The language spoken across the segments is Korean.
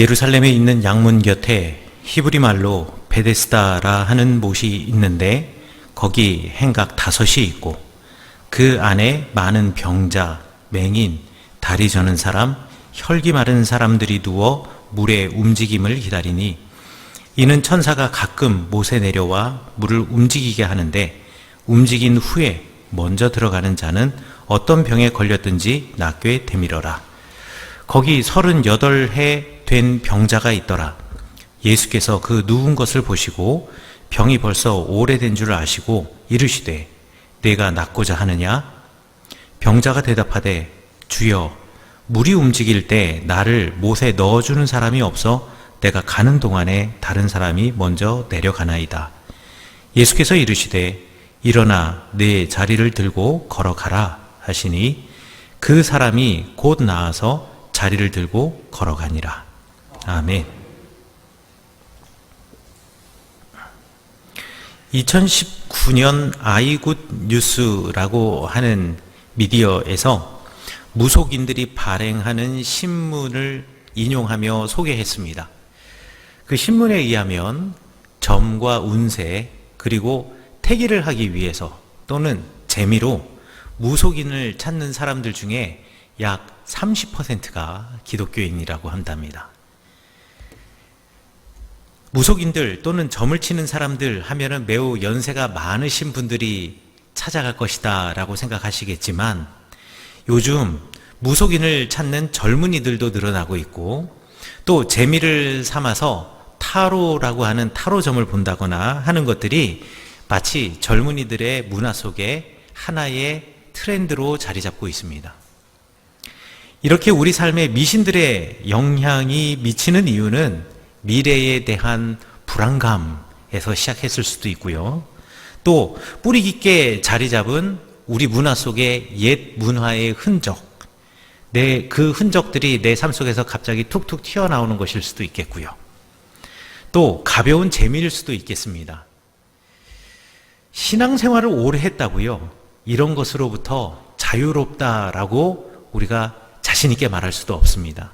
예루살렘에 있는 양문 곁에 히브리 말로 베데스다라 하는 못이 있는데 거기 행각 다섯이 있고 그 안에 많은 병자, 맹인, 다리 저는 사람, 혈기 마른 사람들이 누워 물의 움직임을 기다리니 이는 천사가 가끔 못에 내려와 물을 움직이게 하는데 움직인 후에 먼저 들어가는 자는 어떤 병에 걸렸든지 낫게 되밀어라. 거기 서른여덟 해 된 병자가 있더라. 예수께서 그 누운 것을 보시고 병이 벌써 오래된 줄 아시고 이르시되 내가 낫고자 하느냐? 병자가 대답하되 주여 물이 움직일 때 나를 못에 넣어주는 사람이 없어 내가 가는 동안에 다른 사람이 먼저 내려가나이다. 예수께서 이르시되 일어나 내 자리를 들고 걸어가라 하시니 그 사람이 곧 나아서 자리를 들고 걸어가니라. 아멘. 2019년 아이굿 뉴스라고 하는 미디어에서 무속인들이 발행하는 신문을 인용하며 소개했습니다. 그 신문에 의하면 점과 운세 그리고 태기를 하기 위해서 또는 재미로 무속인을 찾는 사람들 중에 약 30%가 기독교인이라고 한답니다. 무속인들 또는 점을 치는 사람들 하면은 매우 연세가 많으신 분들이 찾아갈 것이다 라고 생각하시겠지만 요즘 무속인을 찾는 젊은이들도 늘어나고 있고 또 재미를 삼아서 타로라고 하는 타로점을 본다거나 하는 것들이 마치 젊은이들의 문화 속에 하나의 트렌드로 자리 잡고 있습니다. 이렇게 우리 삶에 미신들의 영향이 미치는 이유는 미래에 대한 불안감에서 시작했을 수도 있고요. 또 뿌리 깊게 자리 잡은 우리 문화 속의 옛 문화의 흔적, 내 그 흔적들이 내 삶 속에서 갑자기 툭툭 튀어나오는 것일 수도 있겠고요. 또 가벼운 재미일 수도 있겠습니다. 신앙생활을 오래 했다고요. 이런 것으로부터 자유롭다라고 우리가 자신 있게 말할 수도 없습니다.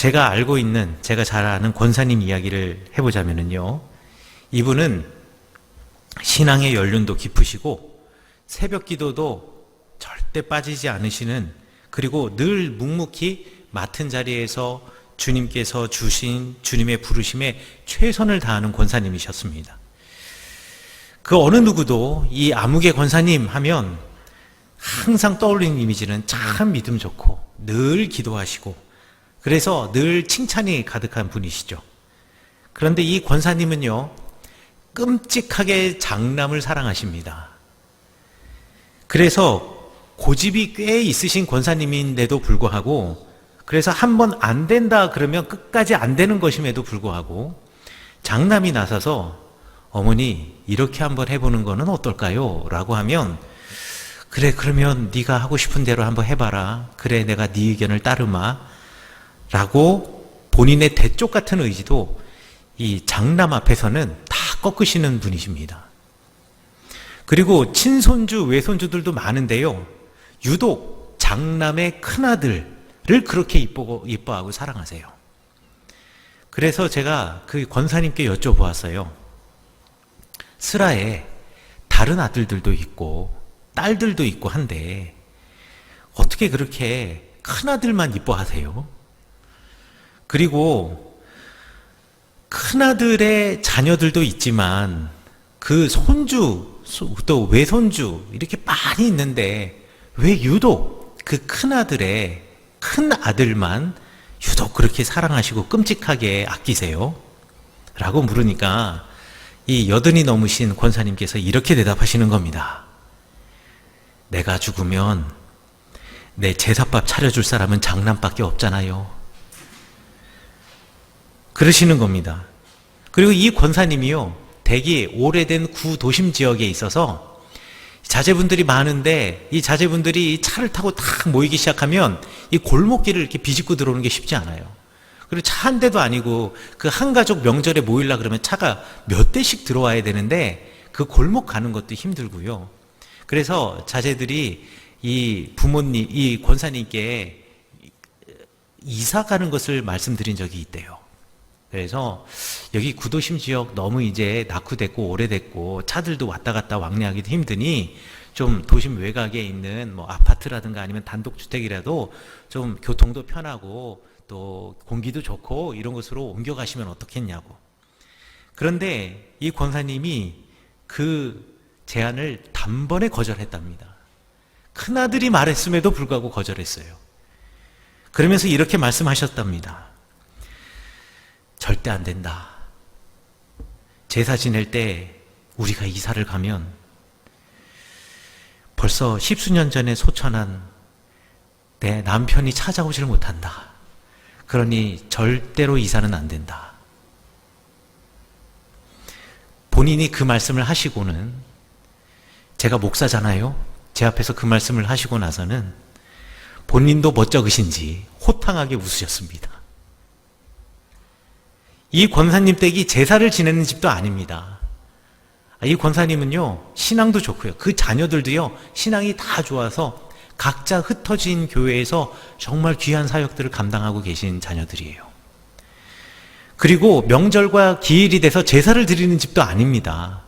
제가 알고 있는, 제가 잘 아는 권사님 이야기를 해보자면요. 이분은 신앙의 연륜도 깊으시고 새벽 기도도 절대 빠지지 않으시는 그리고 늘 묵묵히 맡은 자리에서 주님께서 주신 주님의 부르심에 최선을 다하는 권사님이셨습니다. 그 어느 누구도 이 아무개 권사님 하면 항상 떠올리는 이미지는 참 믿음 좋고 늘 기도하시고 그래서 늘 칭찬이 가득한 분이시죠. 그런데 이 권사님은요, 끔찍하게 장남을 사랑하십니다. 그래서 고집이 꽤 있으신 권사님인데도 불구하고 그래서 한 번 안 된다 그러면 끝까지 안 되는 것임에도 불구하고 장남이 나서서 어머니 이렇게 한번 해보는 거는 어떨까요? 라고 하면 그래 그러면 네가 하고 싶은 대로 한번 해봐라. 그래 내가 네 의견을 따르마. 라고 본인의 대쪽 같은 의지도 이 장남 앞에서는 다 꺾으시는 분이십니다. 그리고 친손주, 외손주들도 많은데요. 유독 장남의 큰아들을 그렇게 이쁘고, 이뻐하고 사랑하세요. 그래서 제가 그 권사님께 여쭤보았어요. 슬하에 다른 아들들도 있고, 딸들도 있고 한데, 어떻게 그렇게 큰아들만 이뻐하세요? 그리고 큰아들의 자녀들도 있지만 그 손주 또 외손주 이렇게 많이 있는데 왜 유독 그 큰아들의 큰 아들만 유독 그렇게 사랑하시고 끔찍하게 아끼세요? 라고 물으니까 이 여든이 넘으신 권사님께서 이렇게 대답하시는 겁니다. 내가 죽으면 내 제사밥 차려줄 사람은 장남밖에 없잖아요. 그러시는 겁니다. 그리고 이 권사님이요, 대기 오래된 구 도심 지역에 있어서 자제분들이 많은데 이 자제분들이 차를 타고 탁 모이기 시작하면 이 골목길을 이렇게 비집고 들어오는 게 쉽지 않아요. 그리고 차 한 대도 아니고 그 한 가족 명절에 모이려 그러면 차가 몇 대씩 들어와야 되는데 그 골목 가는 것도 힘들고요. 그래서 자제들이 이 부모님, 이 권사님께 이사 가는 것을 말씀드린 적이 있대요. 그래서 여기 구도심 지역 너무 이제 낙후됐고 오래됐고 차들도 왔다 갔다 왕래하기도 힘드니 좀 도심 외곽에 있는 뭐 아파트라든가 아니면 단독주택이라도 좀 교통도 편하고 또 공기도 좋고 이런 곳으로 옮겨가시면 어떻겠냐고. 그런데 이 권사님이 그 제안을 단번에 거절했답니다. 큰아들이 말했음에도 불구하고 거절했어요. 그러면서 이렇게 말씀하셨답니다. 절대 안 된다. 제사 지낼 때 우리가 이사를 가면 벌써 십수년 전에 소천한 내 남편이 찾아오질 못한다. 그러니 절대로 이사는 안 된다. 본인이 그 말씀을 하시고는 제가 목사잖아요. 제 앞에서 그 말씀을 하시고 나서는 본인도 멋쩍으신지 호탕하게 웃으셨습니다. 이 권사님 댁이 제사를 지내는 집도 아닙니다. 이 권사님은요, 신앙도 좋고요. 그 자녀들도요, 신앙이 다 좋아서 각자 흩어진 교회에서 정말 귀한 사역들을 감당하고 계신 자녀들이에요. 그리고 명절과 기일이 돼서 제사를 드리는 집도 아닙니다.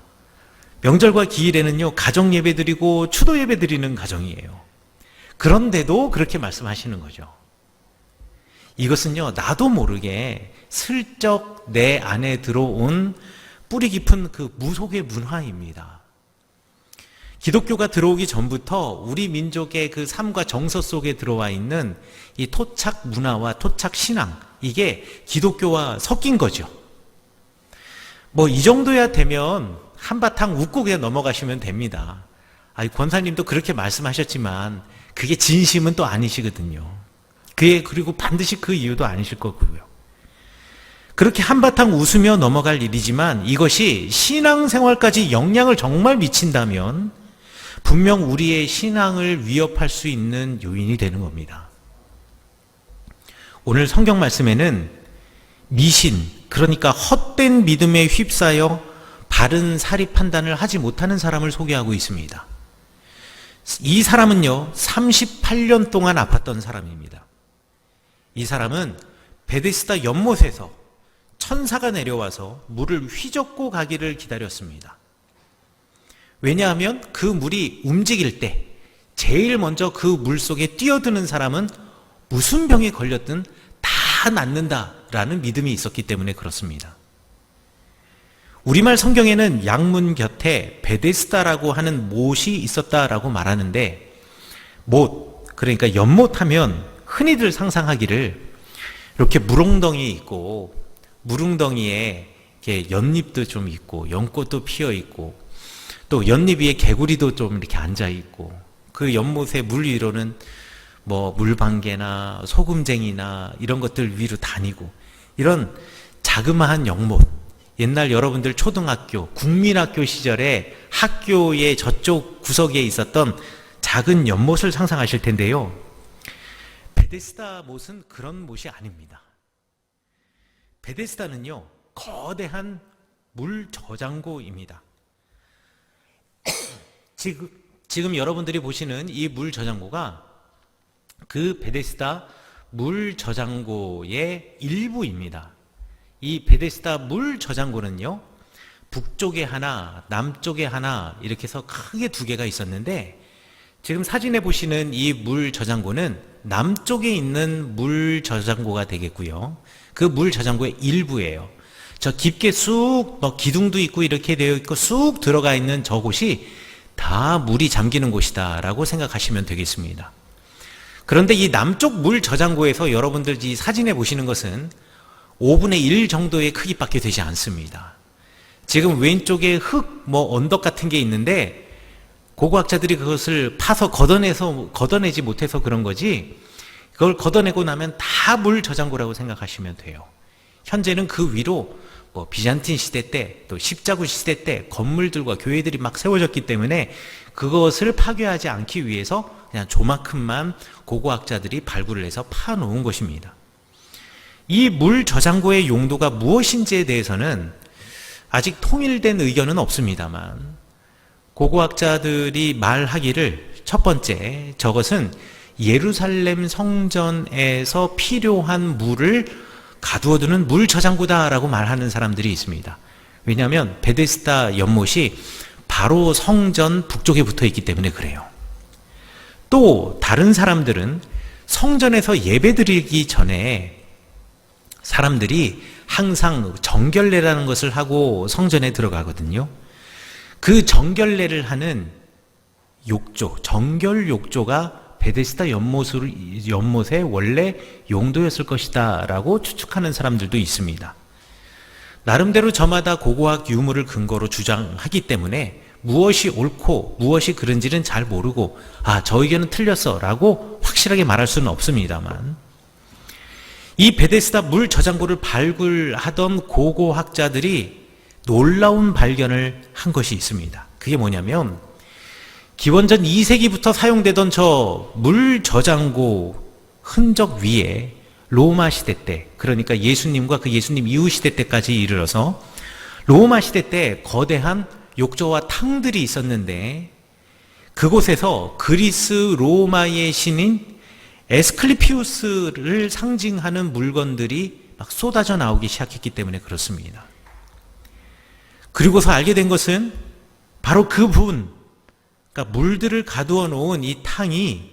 명절과 기일에는요, 가정 예배 드리고 추도 예배 드리는 가정이에요. 그런데도 그렇게 말씀하시는 거죠. 이것은요, 나도 모르게 슬쩍 내 안에 들어온 뿌리 깊은 그 무속의 문화입니다. 기독교가 들어오기 전부터 우리 민족의 그 삶과 정서 속에 들어와 있는 이 토착 문화와 토착 신앙, 이게 기독교와 섞인 거죠. 뭐 이 정도야 되면 한바탕 웃고 그냥 넘어가시면 됩니다. 아, 권사님도 그렇게 말씀하셨지만 그게 진심은 또 아니시거든요. 그게 그리고 반드시 그 이유도 아니실 거고요. 그렇게 한바탕 웃으며 넘어갈 일이지만 이것이 신앙생활까지 영향을 정말 미친다면 분명 우리의 신앙을 위협할 수 있는 요인이 되는 겁니다. 오늘 성경 말씀에는 미신, 그러니까 헛된 믿음에 휩싸여 바른 사리 판단을 하지 못하는 사람을 소개하고 있습니다. 이 사람은요, 38년 동안 아팠던 사람입니다. 이 사람은 베데스다 연못에서 천사가 내려와서 물을 휘젓고 가기를 기다렸습니다. 왜냐하면 그 물이 움직일 때 제일 먼저 그 물 속에 뛰어드는 사람은 무슨 병에 걸렸든 다 낫는다라는 믿음이 있었기 때문에 그렇습니다. 우리말 성경에는 양문 곁에 베데스다라고 하는 못이 있었다라고 말하는데 못 그러니까 연못하면 흔히들 상상하기를 이렇게 물웅덩이 있고 물웅덩이에 이렇게 연잎도 좀 있고 연꽃도 피어 있고 또 연잎 위에 개구리도 좀 이렇게 앉아 있고 그 연못의 물 위로는 뭐 물방개나 소금쟁이나 이런 것들 위로 다니고 이런 자그마한 연못 옛날 여러분들 초등학교 국민학교 시절에 학교의 저쪽 구석에 있었던 작은 연못을 상상하실 텐데요. 베데스다 못은 그런 못이 아닙니다. 베데스다는요, 거대한 물 저장고입니다. 지금, 지금 여러분들이 보시는 이 물 저장고가 그 베데스다 물 저장고의 일부입니다. 이 베데스다 물 저장고는요, 북쪽에 하나, 남쪽에 하나, 이렇게 해서 크게 두 개가 있었는데, 지금 사진에 보시는 이 물 저장고는 남쪽에 있는 물 저장고가 되겠고요. 그 물 저장고의 일부예요. 저 깊게 쑥, 뭐 기둥도 있고 이렇게 되어 있고 쑥 들어가 있는 저 곳이 다 물이 잠기는 곳이다라고 생각하시면 되겠습니다. 그런데 이 남쪽 물 저장고에서 여러분들 이 사진에 보시는 것은 5분의 1 정도의 크기밖에 되지 않습니다. 지금 왼쪽에 흙, 뭐 언덕 같은 게 있는데 고고학자들이 그것을 파서 걷어내서 걷어내지 못해서 그런 거지 그걸 걷어내고 나면 다 물 저장고라고 생각하시면 돼요. 현재는 그 위로 뭐 비잔틴 시대 때 또 십자군 시대 때 건물들과 교회들이 막 세워졌기 때문에 그것을 파괴하지 않기 위해서 그냥 조만큼만 고고학자들이 발굴을 해서 파놓은 것입니다. 이 물 저장고의 용도가 무엇인지에 대해서는 아직 통일된 의견은 없습니다만 고고학자들이 말하기를 첫 번째 저것은 예루살렘 성전에서 필요한 물을 가두어두는 물 저장고다라고 말하는 사람들이 있습니다. 왜냐하면 베데스다 연못이 바로 성전 북쪽에 붙어 있기 때문에 그래요. 또 다른 사람들은 성전에서 예배드리기 전에 사람들이 항상 정결례라는 것을 하고 성전에 들어가거든요. 그 정결례를 하는 욕조, 정결 욕조가 베데스다 연못을, 연못의 원래 용도였을 것이다 라고 추측하는 사람들도 있습니다. 나름대로 저마다 고고학 유무를 근거로 주장하기 때문에 무엇이 옳고 무엇이 그른지는 잘 모르고 아, 저 의견은 틀렸어 라고 확실하게 말할 수는 없습니다만 이 베데스다 물 저장고를 발굴하던 고고학자들이 놀라운 발견을 한 것이 있습니다. 그게 뭐냐면 기원전 2세기부터 사용되던 저 물 저장고 흔적 위에 로마 시대 때, 그러니까 예수님과 그 예수님 이후 시대 때까지 이르러서 로마 시대 때 거대한 욕조와 탕들이 있었는데 그곳에서 그리스 로마의 신인 에스클리피우스를 상징하는 물건들이 막 쏟아져 나오기 시작했기 때문에 그렇습니다. 그리고서 알게 된 것은 바로 그 부분, 그러니까 물들을 가두어 놓은 이 탕이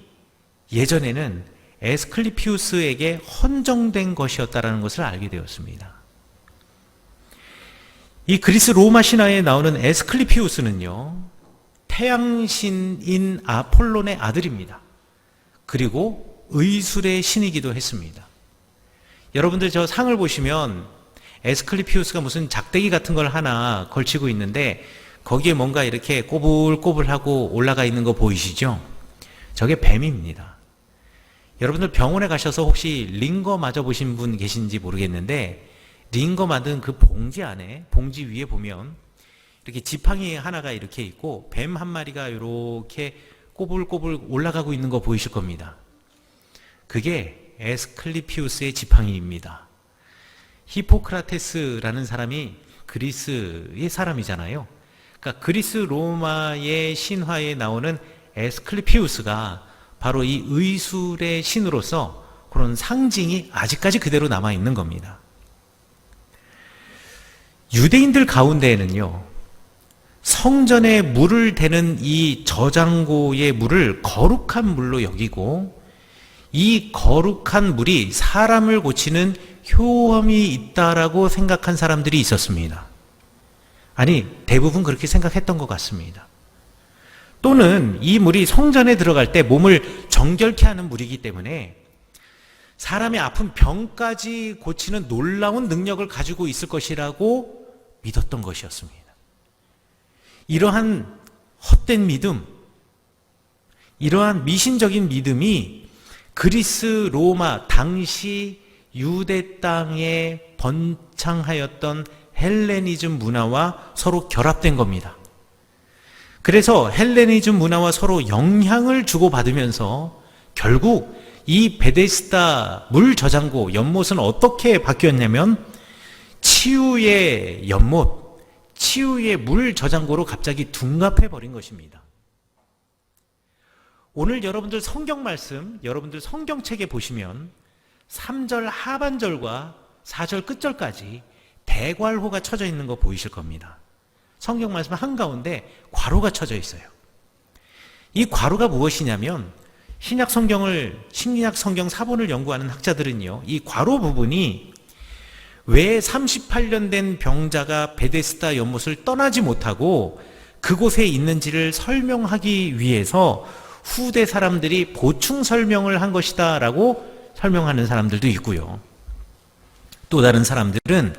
예전에는 에스클리피우스에게 헌정된 것이었다라는 것을 알게 되었습니다. 이 그리스 로마 신화에 나오는 에스클리피우스는요, 태양신인 아폴론의 아들입니다. 그리고 의술의 신이기도 했습니다. 여러분들 저 상을 보시면 에스클리피우스가 무슨 작대기 같은 걸 하나 걸치고 있는데 거기에 뭔가 이렇게 꼬불꼬불하고 올라가 있는 거 보이시죠? 저게 뱀입니다. 여러분들 병원에 가셔서 혹시 링거 맞아 보신 분 계신지 모르겠는데 링거 만든 그 봉지 안에 봉지 위에 보면 이렇게 지팡이 하나가 이렇게 있고 뱀 한 마리가 이렇게 꼬불꼬불 올라가고 있는 거 보이실 겁니다. 그게 에스클리피우스의 지팡이입니다. 히포크라테스라는 사람이 그리스의 사람이잖아요. 그러니까 그리스 로마의 신화에 나오는 에스클리피우스가 바로 이 의술의 신으로서 그런 상징이 아직까지 그대로 남아 있는 겁니다. 유대인들 가운데에는요, 성전에 물을 대는 이 저장고의 물을 거룩한 물로 여기고 이 거룩한 물이 사람을 고치는 효험이 있다라고 생각한 사람들이 있었습니다. 아니, 대부분 그렇게 생각했던 것 같습니다. 또는 이 물이 성전에 들어갈 때 몸을 정결케 하는 물이기 때문에 사람의 아픈 병까지 고치는 놀라운 능력을 가지고 있을 것이라고 믿었던 것이었습니다. 이러한 헛된 믿음, 이러한 미신적인 믿음이 그리스 로마 당시 유대 땅에 번창하였던 헬레니즘 문화와 서로 결합된 겁니다. 그래서 헬레니즘 문화와 서로 영향을 주고받으면서 결국 이 베데스다 물 저장고 연못은 어떻게 바뀌었냐면 치유의 연못, 치유의 물 저장고로 갑자기 둔갑해 버린 것입니다. 오늘 여러분들 성경 말씀, 여러분들 성경책에 보시면 3절 하반절과 4절 끝절까지 대괄호가 쳐져 있는 거 보이실 겁니다. 성경 말씀 한가운데 괄호가 쳐져 있어요. 이 괄호가 무엇이냐면 신약 성경을 신약 성경 사본을 연구하는 학자들은요. 이 괄호 부분이 왜 38년 된 병자가 베데스다 연못을 떠나지 못하고 그곳에 있는지를 설명하기 위해서 후대 사람들이 보충 설명을 한 것이다라고 설명하는 사람들도 있고요. 또 다른 사람들은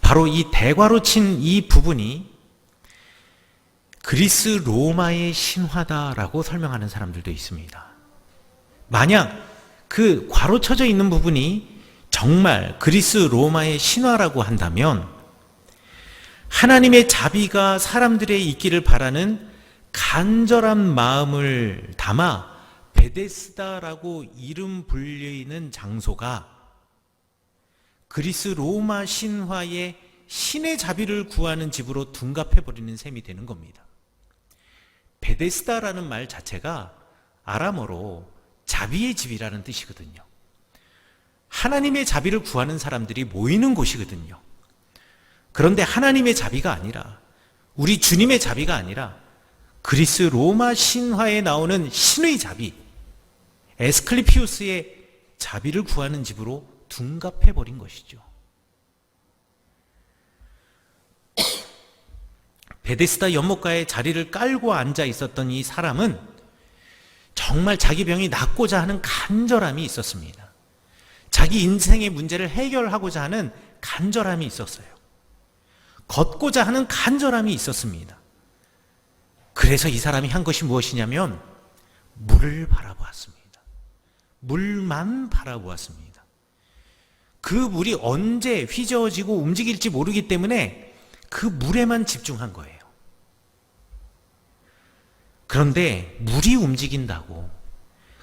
바로 이 대괄호 친이 부분이 그리스 로마의 신화다라고 설명하는 사람들도 있습니다. 만약 그 괄호 쳐져 있는 부분이 정말 그리스 로마의 신화라고 한다면 하나님의 자비가 사람들의 있기를 바라는 간절한 마음을 담아 베데스다라고 이름 불리는 장소가 그리스 로마 신화의 신의 자비를 구하는 집으로 둔갑해버리는 셈이 되는 겁니다. 베데스다라는 말 자체가 아람어로 자비의 집이라는 뜻이거든요. 하나님의 자비를 구하는 사람들이 모이는 곳이거든요. 그런데 하나님의 자비가 아니라 우리 주님의 자비가 아니라 그리스 로마 신화에 나오는 신의 자비, 에스클리피우스의 자비를 구하는 집으로 둔갑해 버린 것이죠. 베데스다 연못가에 자리를 깔고 앉아 있었던 이 사람은 정말 자기 병이 낫고자 하는 간절함이 있었습니다. 자기 인생의 문제를 해결하고자 하는 간절함이 있었어요. 걷고자 하는 간절함이 있었습니다. 그래서 이 사람이 한 것이 무엇이냐면 물을 바라보았습니다. 물만 바라보았습니다. 그 물이 언제 휘저어지고 움직일지 모르기 때문에 그 물에만 집중한 거예요. 그런데 물이 움직인다고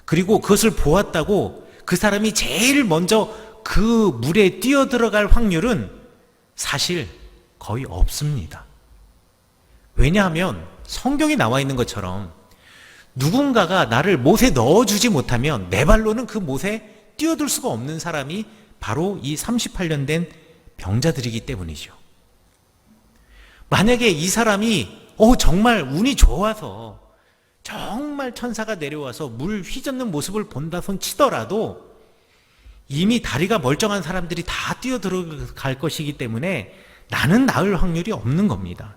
그리고 그것을 보았다고 그 사람이 제일 먼저 그 물에 뛰어 들어갈 확률은 사실 거의 없습니다. 왜냐하면 성경에 나와 있는 것처럼 누군가가 나를 못에 넣어주지 못하면 내 발로는 그 못에 뛰어들 수가 없는 사람이 바로 이 38년 된 병자들이기 때문이죠. 만약에 이 사람이 어 정말 운이 좋아서 정말 천사가 내려와서 물 휘젓는 모습을 본다 손 치더라도 이미 다리가 멀쩡한 사람들이 다 뛰어 들어갈 것이기 때문에 나는 나을 확률이 없는 겁니다.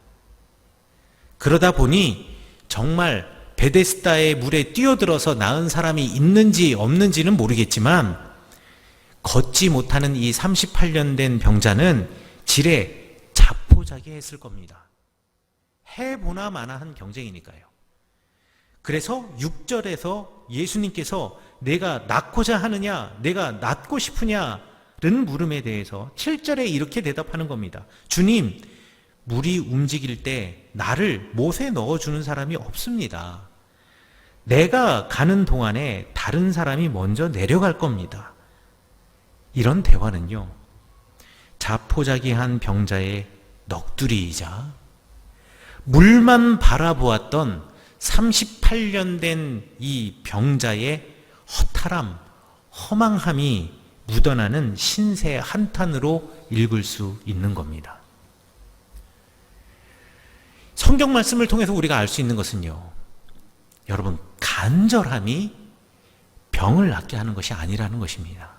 그러다 보니 정말 베데스다의 물에 뛰어들어서 나은 사람이 있는지 없는지는 모르겠지만 걷지 못하는 이 38년 된 병자는 지레 자포자기 했을 겁니다. 해보나 마나 한 경쟁이니까요. 그래서 6절에서 예수님께서 내가 낳고자 하느냐, 내가 낳고 싶으냐는 물음에 대해서 7절에 이렇게 대답하는 겁니다. 주님, 물이 움직일 때 나를 못에 넣어주는 사람이 없습니다. 내가 가는 동안에 다른 사람이 먼저 내려갈 겁니다. 이런 대화는요, 자포자기한 병자의 넋두리이자 물만 바라보았던 38년 된 이 병자의 허탈함, 허망함이 묻어나는 신세 한탄으로 읽을 수 있는 겁니다. 성경 말씀을 통해서 우리가 알 수 있는 것은요. 여러분, 간절함이 병을 낫게 하는 것이 아니라는 것입니다.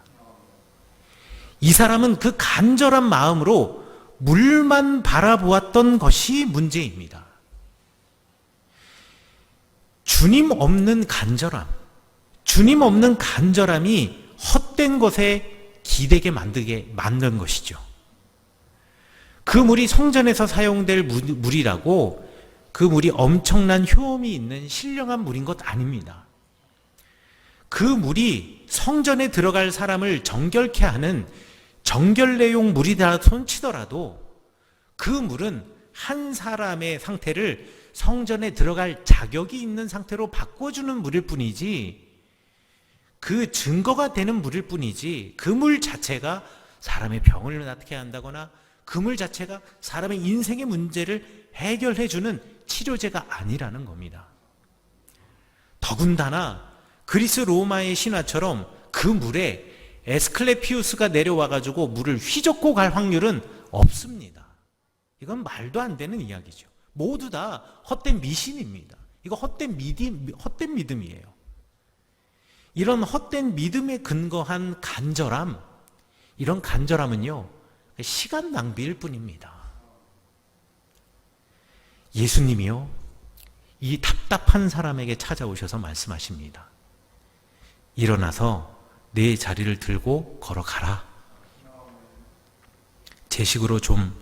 이 사람은 그 간절한 마음으로 물만 바라보았던 것이 문제입니다. 주님 없는 간절함, 주님 없는 간절함이 헛된 것에 기대게 만들게 만든 것이죠. 그 물이 성전에서 사용될 물이라고 그 물이 엄청난 효험이 있는 신령한 물인 것 아닙니다. 그 물이 성전에 들어갈 사람을 정결케 하는 정결 내용 물이다 손치더라도 그 물은 한 사람의 상태를 성전에 들어갈 자격이 있는 상태로 바꿔주는 물일 뿐이지 그 증거가 되는 물일 뿐이지 그 물 자체가 사람의 병을 낫게 한다거나 그물 자체가 사람의 인생의 문제를 해결해주는 치료제가 아니라는 겁니다. 더군다나 그리스 로마의 신화처럼 그 물에 에스클레피우스가 내려와가지고 물을 휘젓고 갈 확률은 없습니다. 이건 말도 안 되는 이야기죠. 모두 다 헛된 미신입니다. 이거 헛된 믿음, 헛된 믿음이에요. 이런 헛된 믿음에 근거한 간절함, 이런 간절함은요, 시간 낭비일 뿐입니다. 예수님이요, 이 답답한 사람에게 찾아오셔서 말씀하십니다. 일어나서 내 자리를 들고 걸어가라. 제 식으로 좀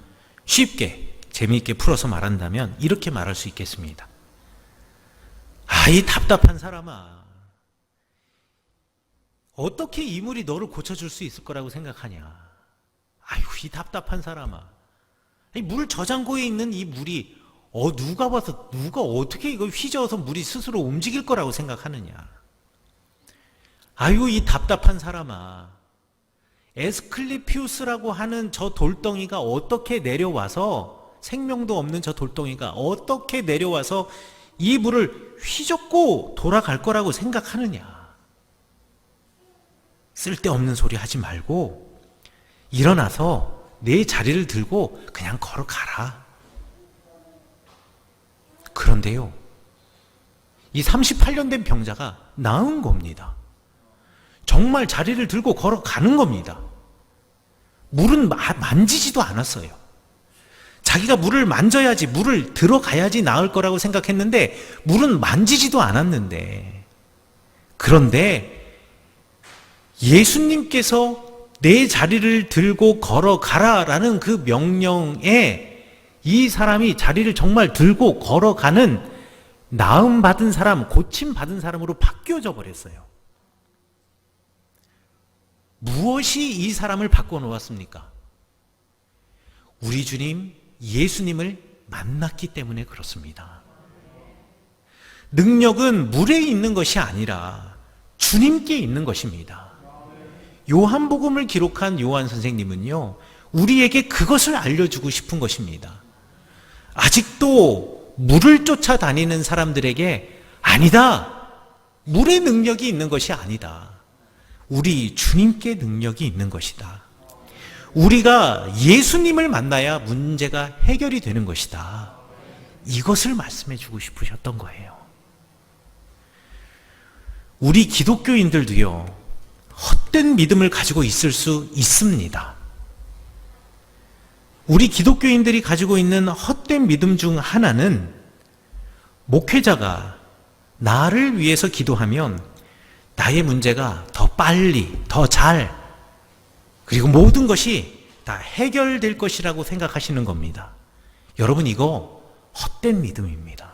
쉽게, 재미있게 풀어서 말한다면 이렇게 말할 수 있겠습니다. 아, 이 답답한 사람아. 어떻게 이 물이 너를 고쳐줄 수 있을 거라고 생각하냐. 아이고, 이 답답한 사람아. 물 저장고에 있는 이 물이 어, 누가 봐서, 누가 어떻게 이걸 휘저어서 물이 스스로 움직일 거라고 생각하느냐. 아유, 이 답답한 사람아. 에스클리피우스라고 하는 저 돌덩이가 어떻게 내려와서 생명도 없는 저 돌덩이가 어떻게 내려와서 이 물을 휘젓고 돌아갈 거라고 생각하느냐. 쓸데없는 소리 하지 말고 일어나서 내 자리를 들고 그냥 걸어가라. 그런데요, 이 38년 된 병자가 나은 겁니다. 정말 자리를 들고 걸어가는 겁니다. 물은 마- 만지지도 않았어요. 자기가 물을 만져야지, 물을 들어가야지 나을 거라고 생각했는데, 물은 만지지도 않았는데, 그런데 예수님께서 내 자리를 들고 걸어가라라는 그 명령에 이 사람이 자리를 정말 들고 걸어가는 나음 받은 사람, 고침 받은 사람으로 바뀌어져 버렸어요. 무엇이 이 사람을 바꿔 놓았습니까? 우리 주님 예수님을 만났기 때문에 그렇습니다. 능력은 물에 있는 것이 아니라 주님께 있는 것입니다. 요한복음을 기록한 요한 선생님은요, 우리에게 그것을 알려주고 싶은 것입니다. 아직도 물을 쫓아다니는 사람들에게 아니다. 물의 능력이 있는 것이 아니다. 우리 주님께 능력이 있는 것이다. 우리가 예수님을 만나야 문제가 해결이 되는 것이다. 이것을 말씀해 주고 싶으셨던 거예요. 우리 기독교인들도요, 헛된 믿음을 가지고 있을 수 있습니다. 우리 기독교인들이 가지고 있는 헛된 믿음 중 하나는 목회자가 나를 위해서 기도하면 나의 문제가 더 빨리, 더 잘, 그리고 모든 것이 다 해결될 것이라고 생각하시는 겁니다. 여러분, 이거 헛된 믿음입니다.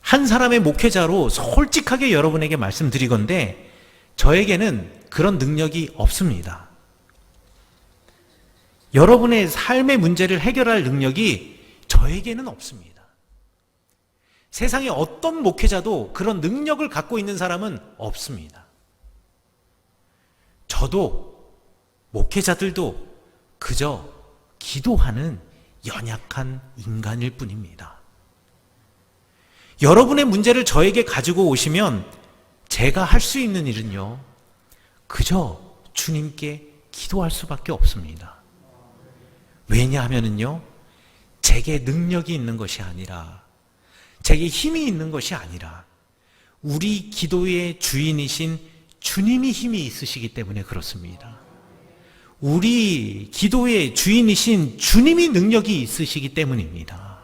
한 사람의 목회자로 솔직하게 여러분에게 말씀드리건데, 저에게는 그런 능력이 없습니다. 여러분의 삶의 문제를 해결할 능력이 저에게는 없습니다. 세상에 어떤 목회자도 그런 능력을 갖고 있는 사람은 없습니다. 저도 목회자들도 그저 기도하는 연약한 인간일 뿐입니다. 여러분의 문제를 저에게 가지고 오시면 제가 할 수 있는 일은요, 그저 주님께 기도할 수밖에 없습니다. 왜냐하면은요, 제게 능력이 있는 것이 아니라, 제게 힘이 있는 것이 아니라, 우리 기도의 주인이신 주님이 힘이 있으시기 때문에 그렇습니다. 우리 기도의 주인이신 주님이 능력이 있으시기 때문입니다.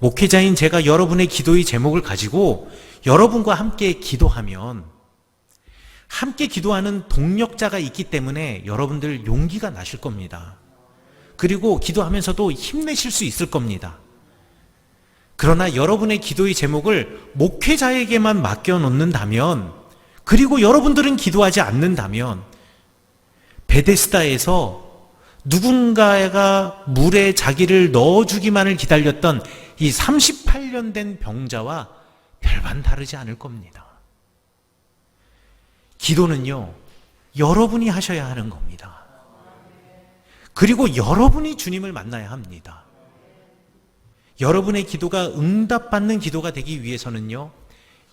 목회자인 제가 여러분의 기도의 제목을 가지고 여러분과 함께 기도하면 함께 기도하는 동력자가 있기 때문에 여러분들 용기가 나실 겁니다. 그리고 기도하면서도 힘내실 수 있을 겁니다. 그러나 여러분의 기도의 제목을 목회자에게만 맡겨놓는다면, 그리고 여러분들은 기도하지 않는다면, 베데스다에서 누군가가 물에 자기를 넣어주기만을 기다렸던 이 38년 된 병자와 별반 다르지 않을 겁니다. 기도는요, 여러분이 하셔야 하는 겁니다. 그리고 여러분이 주님을 만나야 합니다. 여러분의 기도가 응답받는 기도가 되기 위해서는요,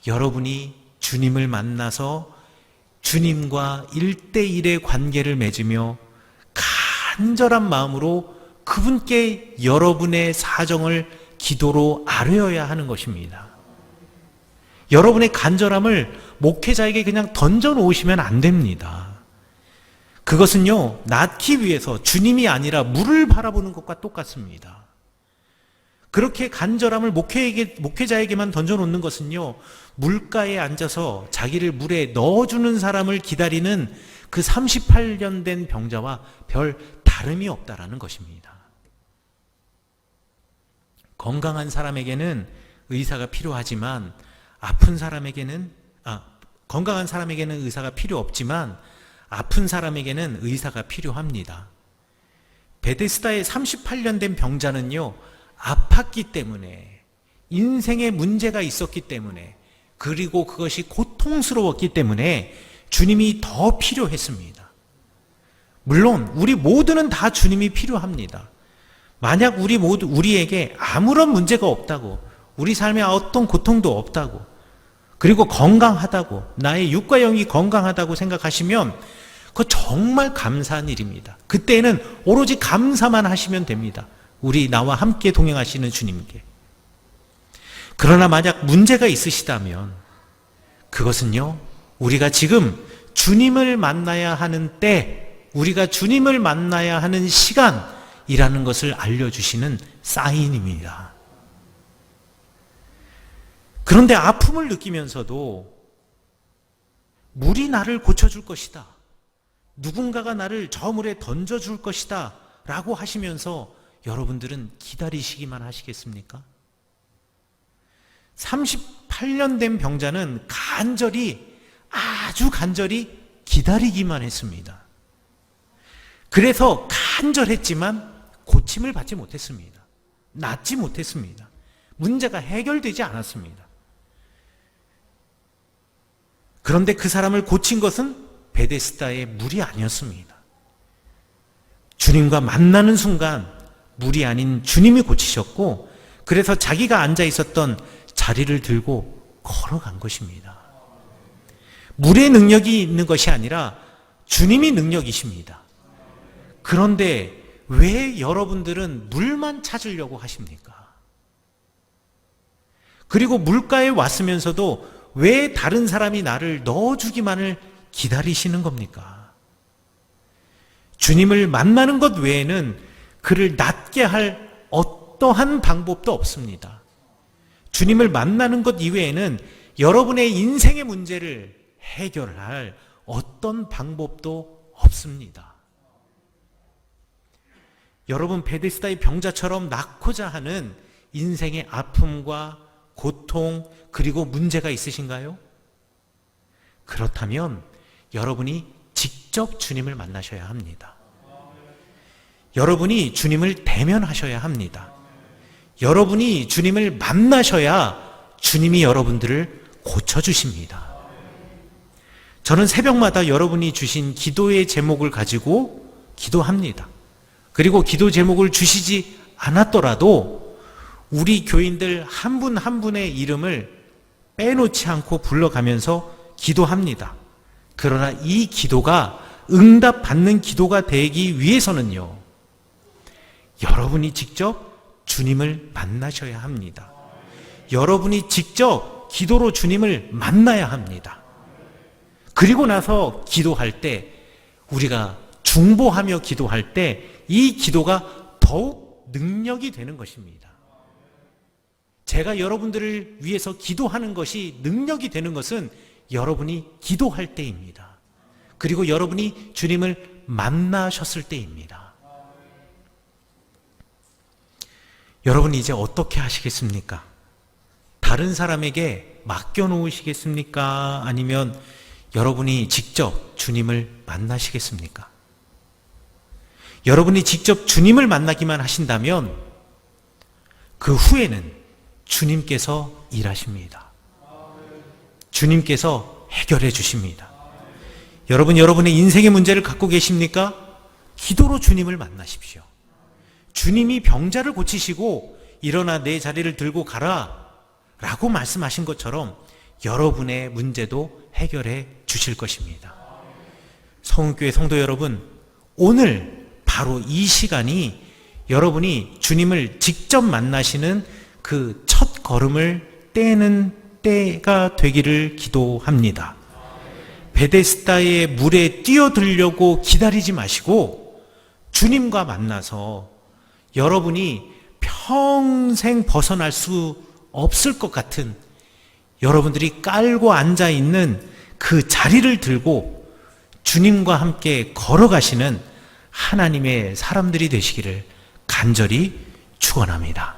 여러분이 주님을 만나서 주님과 일대일의 관계를 맺으며 간절한 마음으로 그분께 여러분의 사정을 기도로 아뢰어야 하는 것입니다. 여러분의 간절함을 목회자에게 그냥 던져 놓으시면 안 됩니다. 그것은요, 낳기 위해서 주님이 아니라 물을 바라보는 것과 똑같습니다. 그렇게 간절함을 목회에게, 목회자에게만 던져놓는 것은요, 물가에 앉아서 자기를 물에 넣어주는 사람을 기다리는 그 38년 된 병자와 별 다름이 없다라는 것입니다. 건강한 사람에게는 의사가 필요하지만 아픈 사람에게는 아, 건강한 사람에게는 의사가 필요 없지만 아픈 사람에게는 의사가 필요합니다. 베데스다의 38년 된 병자는요, 아팠기 때문에, 인생에 문제가 있었기 때문에, 그리고 그것이 고통스러웠기 때문에 주님이 더 필요했습니다. 물론, 우리 모두는 다 주님이 필요합니다. 만약 우리 모두, 우리에게 아무런 문제가 없다고, 우리 삶에 어떤 고통도 없다고, 그리고 건강하다고, 나의 육과 영이 건강하다고 생각하시면 그거 정말 감사한 일입니다. 그때는 오로지 감사만 하시면 됩니다. 우리 나와 함께 동행하시는 주님께. 그러나 만약 문제가 있으시다면 그것은요, 우리가 지금 주님을 만나야 하는 때, 우리가 주님을 만나야 하는 시간이라는 것을 알려주시는 사인입니다. 그런데 아픔을 느끼면서도 물이 나를 고쳐줄 것이다. 누군가가 나를 저 물에 던져줄 것이다. 라고 하시면서 여러분들은 기다리시기만 하시겠습니까? 38년 된 병자는 간절히, 아주 간절히 기다리기만 했습니다. 그래서 간절했지만 고침을 받지 못했습니다. 낫지 못했습니다. 문제가 해결되지 않았습니다. 그런데 그 사람을 고친 것은 베데스다의 물이 아니었습니다. 주님과 만나는 순간 물이 아닌 주님이 고치셨고 그래서 자기가 앉아 있었던 자리를 들고 걸어간 것입니다. 물의 능력이 있는 것이 아니라 주님이 능력이십니다. 그런데 왜 여러분들은 물만 찾으려고 하십니까? 그리고 물가에 왔으면서도 왜 다른 사람이 나를 넣어주기만을 기다리시는 겁니까? 주님을 만나는 것 외에는 그를 낫게 할 어떠한 방법도 없습니다. 주님을 만나는 것 이외에는 여러분의 인생의 문제를 해결할 어떤 방법도 없습니다. 여러분 베데스다의 병자처럼 낳고자 하는 인생의 아픔과 고통 그리고 문제가 있으신가요? 그렇다면 여러분이 직접 주님을 만나셔야 합니다. 여러분이 주님을 대면하셔야 합니다. 여러분이 주님을 만나셔야 주님이 여러분들을 고쳐주십니다. 저는 새벽마다 여러분이 주신 기도의 제목을 가지고 기도합니다. 그리고 기도 제목을 주시지 않았더라도 우리 교인들 한분한 분의 이름을 빼놓지 않고 불러가면서 기도합니다. 그러나 이 기도가 응답받는 기도가 되기 위해서는요, 여러분이 직접 주님을 만나셔야 합니다. 여러분이 직접 기도로 주님을 만나야 합니다. 그리고 나서 기도할 때, 우리가 중보하며 기도할 때, 이 기도가 더욱 능력이 되는 것입니다. 제가 여러분들을 위해서 기도하는 것이 능력이 되는 것은 여러분이 기도할 때입니다. 그리고 여러분이 주님을 만나셨을 때입니다. 여러분 이제 어떻게 하시겠습니까? 다른 사람에게 맡겨놓으시겠습니까? 아니면 여러분이 직접 주님을 만나시겠습니까? 여러분이 직접 주님을 만나기만 하신다면 그 후에는 주님께서 일하십니다. 주님께서 해결해 주십니다. 여러분, 여러분의 인생의 문제를 갖고 계십니까? 기도로 주님을 만나십시오. 주님이 병자를 고치시고 일어나 내 자리를 들고 가라 라고 말씀하신 것처럼 여러분의 문제도 해결해 주실 것입니다. 성교회 성도 여러분, 오늘 바로 이 시간이 여러분이 주님을 직접 만나시는 그 첫 걸음을 떼는 때가 되기를 기도합니다. 베데스다의 물에 뛰어들려고 기다리지 마시고 주님과 만나서 여러분이 평생 벗어날 수 없을 것 같은 여러분들이 깔고 앉아 있는 그 자리를 들고 주님과 함께 걸어가시는 하나님의 사람들이 되시기를 간절히 축원합니다.